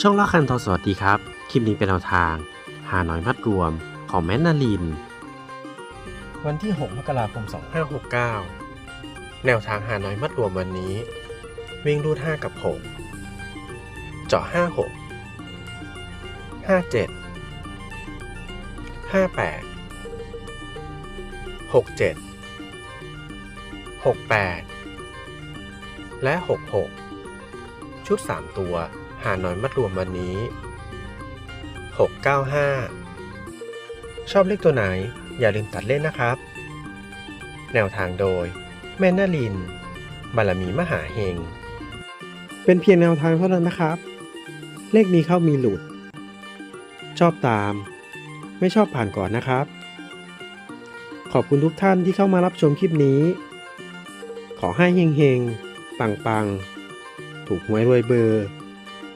ช่องละคันทอสวัสดีครับ คลิปนี้เป็นแนวทาง หาหน้อยมัดรวมของแมนนาลิน วันที่ 6 มกราคม 2569 แนวทางหาน้อยมัดรวมวันนี้ วิ่งรูด 5 กับ 6 เจาะ 56 57 58 67 68 และ 66 ชุด 3 ตัว หาน้อยมัดรวมวันนี้ 695 ชอบเลขตัวไหนอย่าลืมตัดเล่นนะครับ แนวทางโดย แม่นาลิน บารมีมหาเฮง เป็นเพียงแนวทางเท่านั้นนะครับ เลขมีเข้ามีหลุด ชอบตาม ไม่ชอบผ่านก่อนนะครับ ขอบคุณทุกท่านที่เข้ามารับชมคลิปนี้ ขอให้เฮงๆปังๆถูกหวยรวยเบอร์